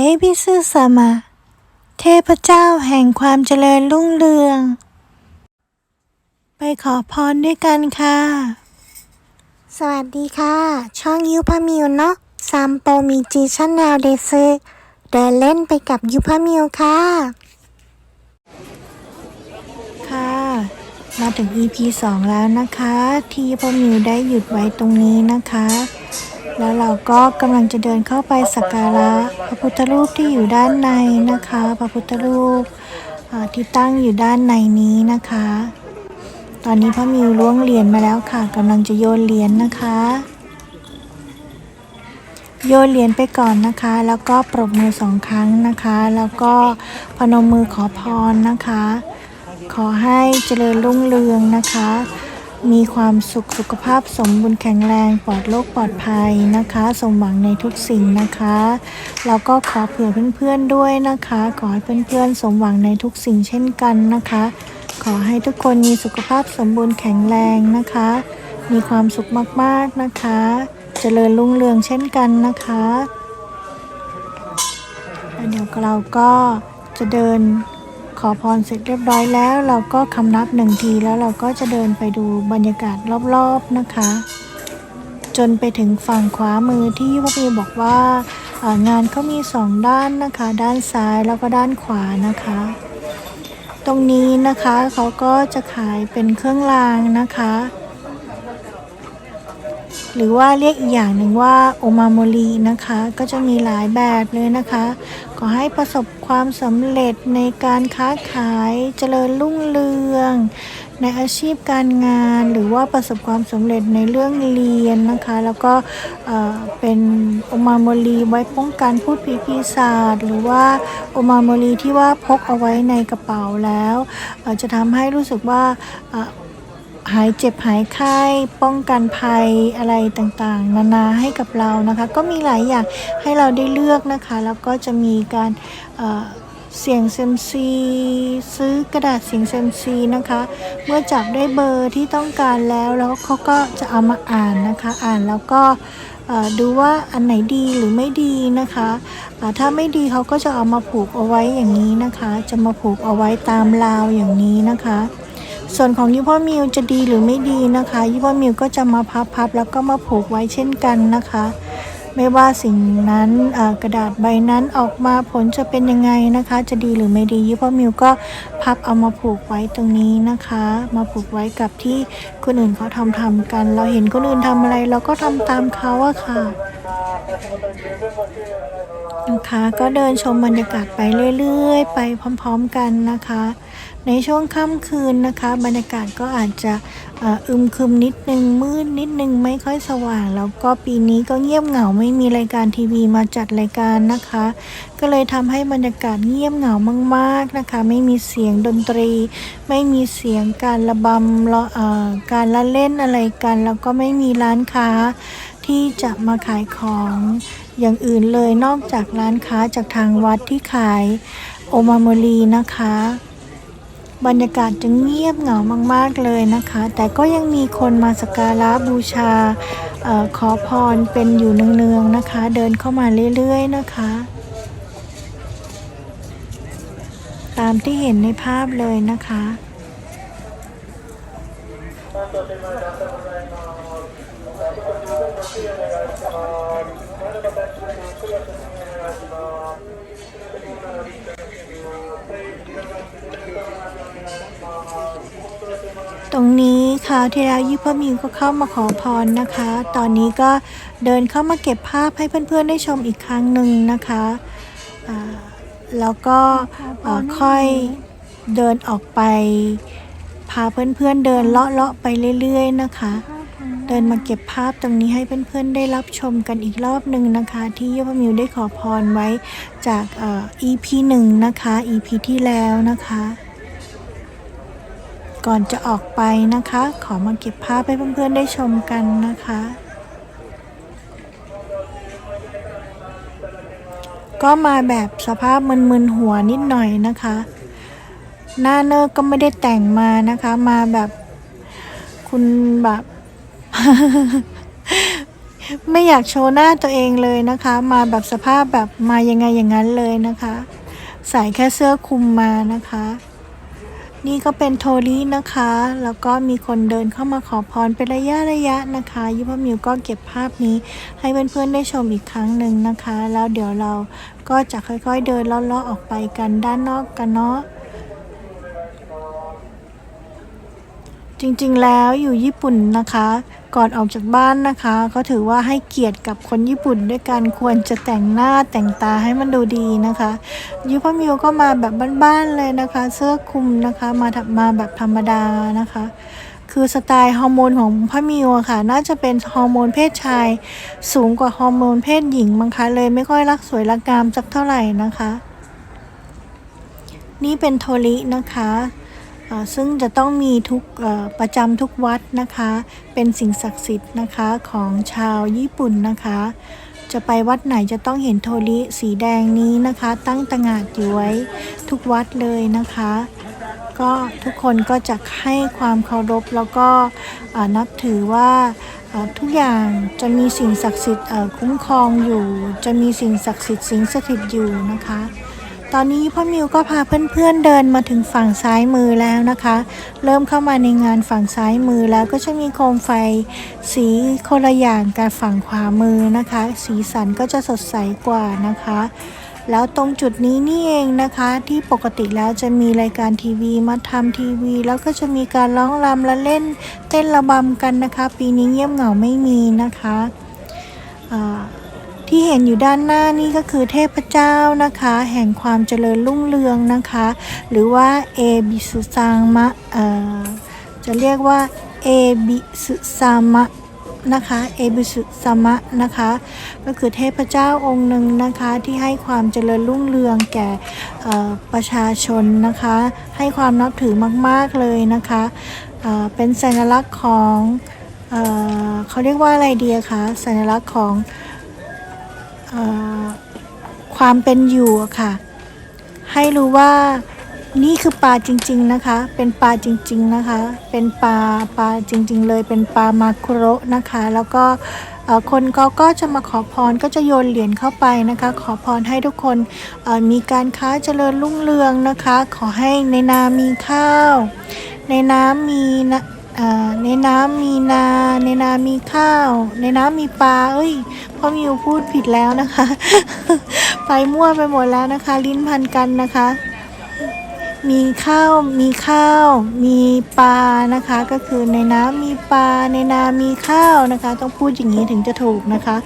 เอบิสึสามะเทพเจ้าแห่งความเจริญรุ่งเรือง ไปขอพรด้วยกันค่ะ สวัสดีค่ะ ช่องยูพามิวเนาะซัมโปมีจีชันแนลเดซึเดินเล่นไปกับยูพามิวค่ะ ค่ะ มาถึง EP 2 แล้วนะคะ ที่ยูพามิวได้หยุดไว้ตรงนี้นะคะ แล้วเราก็กำลังจะเดินเข้าไปสักการะพระพุทธรูปที่อยู่ด้านในนะคะ พระพุทธรูปที่ตั้งอยู่ด้านในนี้นะคะ ตอนนี้พระมิวล้วงเหรียญมาแล้วค่ะกำลังจะโยนเหรียญนะคะ โยนเหรียญไปก่อนนะคะ แล้วก็ปรบมือสองครั้งนะคะ แล้วก็พนมมือขอพรนะคะ ขอให้เจริญรุ่งเรืองนะคะ มีความสุขสุขภาพสมบูรณ์แข็งแรงปลอดโรคปลอดภัยนะคะ สมหวังในทุกสิ่งนะคะแล้วก็ขอเผื่อเพื่อนๆด้วยนะคะ ขอให้เพื่อนๆสมหวังในทุกสิ่งเช่นกันนะคะ ขอให้ทุกคนมีสุขภาพสมบูรณ์แข็งแรงนะคะ มีความสุขมากๆนะคะเจริญรุ่งเรืองเช่นกันนะคะเดี๋ยวเราก็จะเดิน ขอพรเสร็จเรียบร้อยแล้ว เราก็คำนับหนึ่งทีแล้วเราก็จะเดินไปดูบรรยากาศรอบๆนะคะ จนไปถึงฝั่งขวามือที่พ่อพีบอกว่างานเขามีสองด้านนะคะ ด้านซ้ายแล้วก็ด้านขวานะคะ ตรงนี้นะคะเขาก็จะขายเป็นเครื่องรางนะคะ หรือว่าเรียกอีกอย่างหนึ่งว่าโอมาโมรีนะคะ ก็จะมีหลายแบบเลยนะคะ ขอให้ประสบความสำเร็จในการค้าขายเจริญรุ่งเรือง ในอาชีพการงาน หรือว่าประสบความสำเร็จในเรื่องเรียนนะคะ แล้วก็เเป็นโอมาโมรีไว้ป้องกันพูดผีปีศาจหรือว่าโอมาโมรีที่ว่าพกเอาไว้ในกระเป๋าแล้วจะทำให้รู้สึกว่า หายเจ็บหายไข้ป้องกันภัยอะไรต่างๆ นานาให้กับเรานะคะ ก็มีหลายอย่างให้เราได้เลือกนะคะ แล้วก็จะมีการเเสี่ยงเซมซีซื้อกระดาษเสียงเซมซีนะคะ เมื่อจับได้เบอร์ที่ต้องการแล้วแล้วเขาก็จะเอามาอ่านนะคะ อ่านแล้วก็ดูว่าอันไหนดีหรือไม่ดีนะคะถ้าไม่ดีเขาก็จะเอามาผูกเอาไว้อย่างนี้นะคะ จะมาผูกเอาไว้ตามราวอย่างนี้นะคะ ส่วนของยี่พ่อมิวจะดีหรือไม่ดีนะคะยี่พ่อมิวก็จะมาพับๆแล้วก็มาผูกไว้เช่นกันนะคะ ไม่ว่าสิ่งนั้นกระดาษใบนั้นออกมาผลจะเป็นยังไงนะคะ จะดีหรือไม่ดียี่พ่อมิวก็พับเอามาผูกไว้ตรงนี้นะคะ มาผูกไว้กับที่คนอื่นเขาทำทำกัน เราเห็นคนอื่นทำอะไรเราก็ทำตามเขาอะค่ะ นะคะก็เดินชมบรรยากาศไปเรื่อยๆ ไปพร้อมๆกันนะคะ ในช่วงค่ำคืนนะคะ บรรยากาศก็อาจจะอึมครึมนิดนึงมืดนิดนึงไม่ค่อยสว่าง แล้วก็ปีนี้ก็เงียบเหงาไม่มีรายการทีวีมาจัดรายการนะคะ ก็เลยทำให้บรรยากาศเงียบเหงามากๆนะคะ ไม่มีเสียงดนตรี ไม่มีเสียงการระบำการละเล่นอะไรกัน แล้วก็ไม่มีร้านค้า ที่จะมาขายของ อย่างอื่นเลยนอกจากร้านค้าจากทางวัดที่ขายโอมาโมรีนะคะ บรรยากาศจะเงียบเหงามาก ๆ เลยนะคะ แต่ก็ยังมีคนมาสักการะบูชาออขอพรเป็นอยู่เนืองๆนะคะ เดินเข้ามาเรื่อย ๆ นะคะ ตามที่เห็นในภาพเลยนะคะ ตรงนี้ครา วที่แล้วยี่พ่อมิวก็เข้ามาขอพรนะคะ ตอนนี้ก็เดินเข้ามาเก็บภาพให้เพื่อนๆได้ชมอีกครั้งหนึ่งนะคะแล้วก็ค่อยเดินออกไป พาเพื่อนๆเดินเลาะๆไปเรื่อยๆนะคะ เดินมาเก็บภาพตรงนี้ให้เพื่อนๆได้รับชมกันอีกรอบหนึ่งนะคะ ที่ยี่พ่อมิวได้ขอพรไว้จากอ่อ EP หนึ่งนะคะ EP ที่แล้วนะคะ ก่อนจะออกไปนะคะ ขอมาเก็บภาพให้เพื่อนๆได้ชมกันนะคะ ก็มาแบบสภาพมึนๆหัวนิดหน่อยนะคะ หน้าเนอร์ก็ไม่ได้แต่งมานะคะ มาแบบคุณแบบ ไม่อยากโชว์หน้าตัวเองเลยนะคะ มาแบบสภาพแบบมายังไงอย่างนั้นเลยนะคะ ใส่แค่เสื้อคลุมมานะคะ นี่ก็เป็นโทรินะคะ แล้วก็มีคนเดินเข้ามาขอพรเป็นระยะระยะนะคะยิพมิวก็เก็บภาพนี้ให้เพื่อนๆได้ชมอีกครั้งหนึ่งนะคะ แล้วเดี๋ยวเราก็จะค่อยๆเดินเลาะๆออกไปกันด้านนอกกันเนาะจริงๆแล้วอยู่ญี่ปุ่นนะคะ ก่อนออกจากบ้านนะคะ ก็ถือว่าให้เกียรติกับคนญี่ปุ่นด้วยกันควรจะแต่งหน้าแต่งตาให้มันดูดีนะคะยูพมิวก็มาแบบบ้านๆเลยนะคะ เสื้อคลุมนะคะมามาแบบธรรมดานะคะ คือสไตล์ฮอร์โมนของพ่อมิวอะค่ะ น่าจะเป็นฮอร์โมนเพศชาย สูงกว่าฮอร์โมนเพศหญิงมั้งคะเลยไม่ค่อยรักสวยรักงามสักเท่าไหร่นะคะ นี่เป็นโทรินะคะ ซึ่งจะต้องมีทุกประจำทุกวัดนะคะ เป็นสิ่งศักดิ์สิทธิ์นะคะของชาวญี่ปุ่นนะคะ จะไปวัดไหนจะต้องเห็นโทริสีแดงนี้นะคะ ตั้งตงาดอยู่ไว้ทุกวัดเลยนะคะ ก็ทุกคนก็จะให้ความเคารพแล้วก็นับถือว่าทุกอย่างจะมีสิ่งศักดิ์สิทธิ์คุ้มครองอยู่ จะมีสิ่งศักดิ์สิทธิ์สิงสถิตอยู่นะคะ ตอนนี้พ่อมิวก็พาเพื่อนๆเดินมาถึงฝั่งซ้ายมือแล้วนะคะ เริ่มเข้ามาในงานฝั่งซ้ายมือแล้วก็จะมีโคมไฟ สีคนละอย่างกับฝั่งขวามือนะคะ สีสันก็จะสดใสกว่านะคะ แล้วตรงจุดนี้นี่เองนะคะ ที่ปกติแล้วจะมีรายการทีวีมาทำทีวี แล้วก็จะมีการร้องรำและเล่นเต้นระบำกันนะคะ ปีนี้เงียบเหงาไม่มีนะคะอ่า ที่เห็นอยู่ด้านหน้านี่ก็คือเทพเจ้านะคะ แห่งความเจริญรุ่งเรืองนะคะ หรือว่าเอบิสุซังมะเอ่อจะเรียกว่าเอบิสุซามะนะคะเอบิสุซามะนะคะ ก็คือเทพเจ้าองค์หนึ่งนะคะที่ให้ความเจริญรุ่งเรืองแก่ประชาชนนะคะ ให้ความนับถือมาก ๆ เลยนะคะเเป็นสัญลักษณ์ของเอเขาเรียกว่าอะไรดีอะคะสัญลักษณ์ของ ความเป็นอยู่ค่ะ ให้รู้ว่านี่คือปลาจริง ๆนะคะ เป็นปลาจริง ๆนะคะ เป็นปลาปลาจริง ๆ เลย เป็นปลามาคุโระนะคะ แล้วก็คนเขาก็จะมาขอพรก็จะโยนเหรียญเข้าไปนะคะ ขอพรให้ทุกคนมีการค้าเจริญรุ่งเรืองนะคะ ขอให้ในนามีข้าว ในน้ำมีนะ ในน้ำมีนา ในนามีข้าว ในน้ำมีปลา เอ้ยพ่อมิวพูดผิดแล้วนะคะ ไปมั่วไปหมดแล้วนะคะ ลิ้นพันกันนะคะ มีข้าว มีข้าว มีปลานะคะ ก็คือในน้ำมีปลา ในนามีข้าวนะคะ ต้องพูดอย่างนี้ถึงจะถูกนะคะ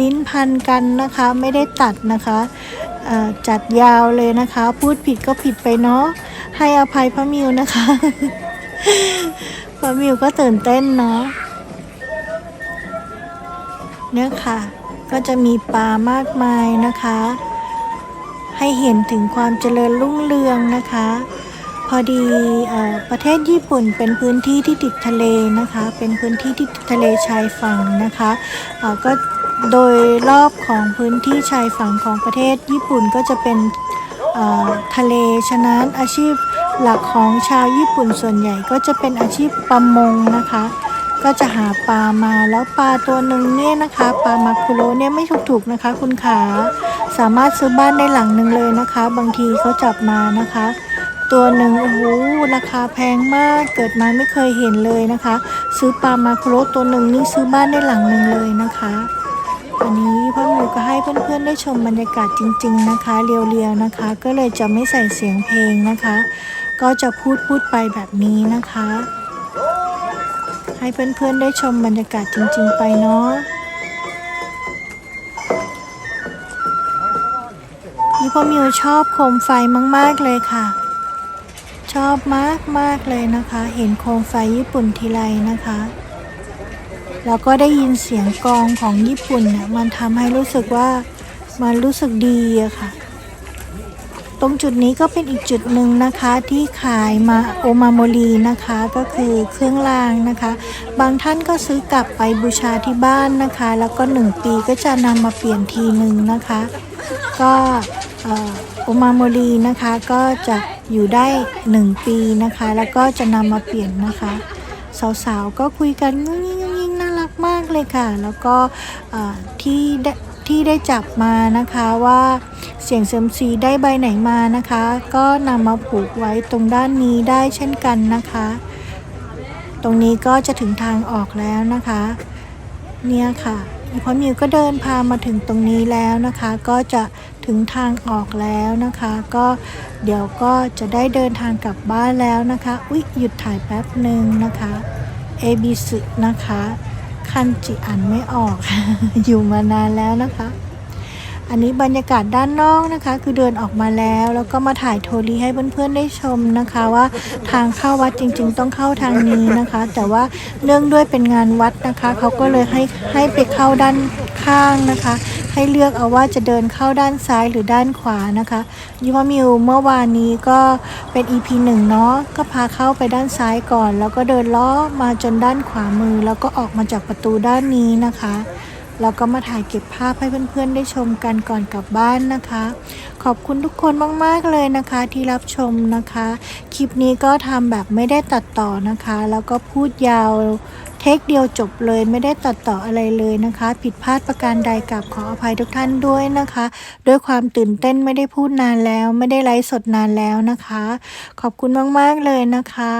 ลิ้นพันกันนะคะ ไม่ได้ตัดนะคะจัดยาวเลยนะคะ พูดผิดก็ผิดไปเนาะ ให้อภัยพระมิวนะคะ พระมิวก็ตื่นเต้นเนาะเนี่ยค่ะ ก็จะมีปลามากมายนะคะ ให้เห็นถึงความเจริญรุ่งเรืองนะคะ พอดีอประเทศญี่ปุ่นเป็นพื้นที่ที่ติดทะเลนะคะ เป็นพื้นที่ที่ติดทะเลชายฝั่งนะคะก็โดยรอบของพื้นที่ชายฝั่งของประเทศญี่ปุ่นก็จะเป็นทะเลฉะนั้นอาชีพ หลักของชาวญี่ปุ่นส่วนใหญ่ก็จะเป็นอาชีพประมงนะคะ ก็จะหาปลามาแล้วปลาตัวหนึ่งเนี่ยนะคะปลามาคุโรเนี่ยไม่ถูกๆนะคะ คุณขาสามารถซื้อบ้านได้หลังหนึ่งเลยนะคะ บางทีเขาจับมานะคะ ตัวหนึ่งโอ้โหราคาแพงมากเกิดมาไม่เคยเห็นเลยนะคะ ซื้อปลามาคุโรตัวหนึ่งนี่ซื้อบ้านได้หลังหนึ่งเลยนะคะอันนี้พ่อหนูก็ให้เพื่อนๆได้ชมบรรยากาศจริง ๆ นะคะ เรียวๆนะคะ ก็เลยจะไม่ใส่เสียงเพลงนะคะ ก็จะพูดพูดไปแบบนี้นะคะ ให้เพื่อนๆได้ชมบรรยากาศจริงๆไปเนาะนี่พ่อมิวชอบโคมไฟมากๆเลยค่ะ ชอบมากๆเลยนะคะ เห็นโคมไฟญี่ปุ่นทีไรนะคะ แล้วก็ได้ยินเสียงกองของญี่ปุ่นเนี่ยมันทำให้รู้สึกว่ามันรู้สึกดีอะค่ะ ตรงจุดนี้ก็เป็นอีกจุดหนึ่งนะคะที่ขายมาโอมาโมรีนะคะก็คือเครื่องรางนะคะ บางท่านก็ซื้อกลับไปบูชาที่บ้านนะคะ แล้วก็หนึ่งปีก็จะนำมาเปลี่ยนทีหนึ่งนะคะ ก็โอมาโมรีนะคะก็จะอยู่ได้หนึ่งปีนะคะ แล้วก็จะนำมาเปลี่ยนนะคะ สาวๆก็คุยกันงุ้งงิ้งงุ้งงิ้งน่ารักมากเลยค่ะ แล้วก็ที่ได ที่ได้จับมานะคะว่าเสียงเซยมซีได้ใบไหนมานะคะ ก็นำมาผูกไว้ตรงด้านนี้ได้เช่นกันนะคะ ตรงนี้ก็จะถึงทางออกแล้วนะคะ เนี่ยค่ะพอมิวก็เดินพามาถึงตรงนี้แล้วนะคะ ก็จะถึงทางออกแล้วนะคะ ก็เดี๋ยวก็จะได้เดินทางกลับบ้านแล้วนะคะอุ๊ยหยุดถ่ายแป๊บหนึ่งนะคะ a b ิสึนะคะ คันจิอ่านไม่ออก อยู่มานานแล้วนะคะ อันนี้บรรยากาศด้านนอกนะคะ คือเดินออกมาแล้ว แล้วก็มาถ่ายโทรีให้เพื่อนๆได้ชมนะคะ ว่าทางเข้าวัดจริง ๆ ต้องเข้าทางนี้นะคะ แต่ว่าเนื่องด้วยเป็นงานวัดนะคะ เขาก็เลยให้ให้ไปเข้าด้านข้างนะคะ ให้เลือกเอาว่าจะเดินเข้าด้านซ้ายหรือด้านขวานะคะยูวามิวเมื่อวานนี้ก็เป็น EP หนึ่งเนาะก็พาเข้าไปด้านซ้ายก่อน แล้วก็เดินล้อมาจนด้านขวามือ แล้วก็ออกมาจากประตูด้านนี้นะคะ แล้วก็มาถ่ายเก็บภาพให้เพื่อนๆ ได้ชมกันก่อนกลับบ้านนะคะ ขอบคุณทุกคนมากๆเลยนะคะที่รับชมนะคะ คลิปนี้ก็ทำแบบไม่ได้ตัดต่อนะคะ แล้วก็พูดยาวเทคเดียวจบเลยไม่ได้ตัดต่ออะไรเลยนะคะ ผิดพลาดประการใดกับขออภัยทุกท่านด้วยนะคะ ด้วยความตื่นเต้นไม่ได้พูดนานแล้ว ไม่ได้ไลฟ์สดนานแล้วนะคะ ขอบคุณมากๆเลยนะคะ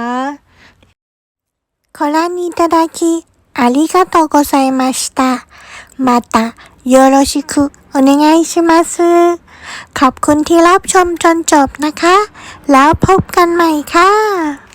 ขอลานีตาดาคี ありがとうございました。またよろしくお願いします。ขอบคุณที่รับชมจนจบนะคะ แล้วพบกันใหม่ค่ะ